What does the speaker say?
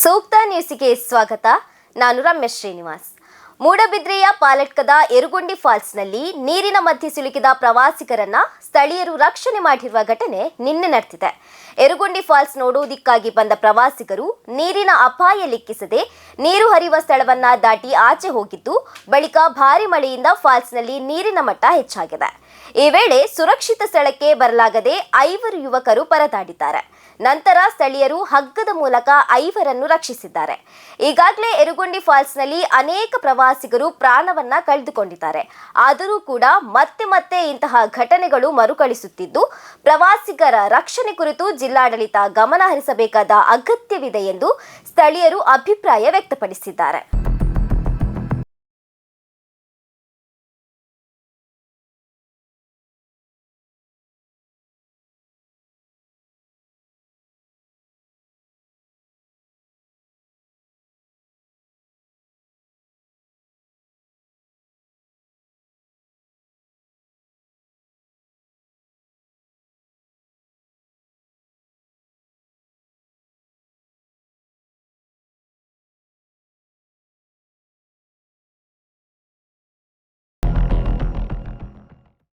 ಸೂಕ್ತ ನ್ಯೂಸಿಗೆ ಸ್ವಾಗತ. ನಾನು ರಮೇಶ್ ಶ್ರೀನಿವಾಸ್. ಮೂಡಬಿದ್ರೆಯ ಪಾಲಟ್ಕದ ಎರುಗುಂಡಿ ಫಾಲ್ಸ್ನಲ್ಲಿ ನೀರಿನ ಮಧ್ಯೆ ಸಿಲುಕಿದ ಪ್ರವಾಸಿಗರನ್ನ ಸ್ಥಳೀಯರು ರಕ್ಷಣೆ ಮಾಡಿರುವ ಘಟನೆ ನಿನ್ನೆ ನಡೆದಿದೆ. ಎರುಗುಂಡಿ ಫಾಲ್ಸ್ ನೋಡುವುದಕ್ಕಾಗಿ ಬಂದ ಪ್ರವಾಸಿಗರು ನೀರಿನ ಅಪಾಯ ಲೆಕ್ಕಿಸದೆ ನೀರು ಹರಿಯುವ ಸ್ಥಳವನ್ನ ದಾಟಿ ಆಚೆ ಹೋಗಿದ್ದು, ಬಳಿಕ ಭಾರಿ ಮಳೆಯಿಂದ ಫಾಲ್ಸ್ನಲ್ಲಿ ನೀರಿನ ಮಟ್ಟ ಹೆಚ್ಚಾಗಿದೆ. ಈ ವೇಳೆ ಸುರಕ್ಷಿತ ಸ್ಥಳಕ್ಕೆ ಬರಲಾಗದೆ ಐವರು ಯುವಕರು ಪರದಾಡಿದ್ದಾರೆ. ನಂತರ ಸ್ಥಳೀಯರು ಹಗ್ಗದ ಮೂಲಕ ಐವರನ್ನು ರಕ್ಷಿಸಿದ್ದಾರೆ. ಈಗಾಗಲೇ ಎರುಗುಂಡಿ ಫಾಲ್ಸ್ನಲ್ಲಿ ಅನೇಕ ಪ್ರವಾಸಿಗರು ಪ್ರಾಣವನ್ನ ಕಳೆದುಕೊಂಡಿದ್ದಾರೆ. ಆದರೂ ಕೂಡ ಮತ್ತೆ ಮತ್ತೆ ಇಂತಹ ಘಟನೆಗಳು ಮರುಕಳಿಸುತ್ತಿದ್ದು, ಪ್ರವಾಸಿಗರ ರಕ್ಷಣೆ ಕುರಿತು ಜಿಲ್ಲಾಡಳಿತ ಗಮನ ಹರಿಸಬೇಕಾದ ಅಗತ್ಯವಿದೆ ಎಂದು ಸ್ಥಳೀಯರು ಅಭಿಪ್ರಾಯ ವ್ಯಕ್ತಪಡಿಸಿದ್ದಾರೆ.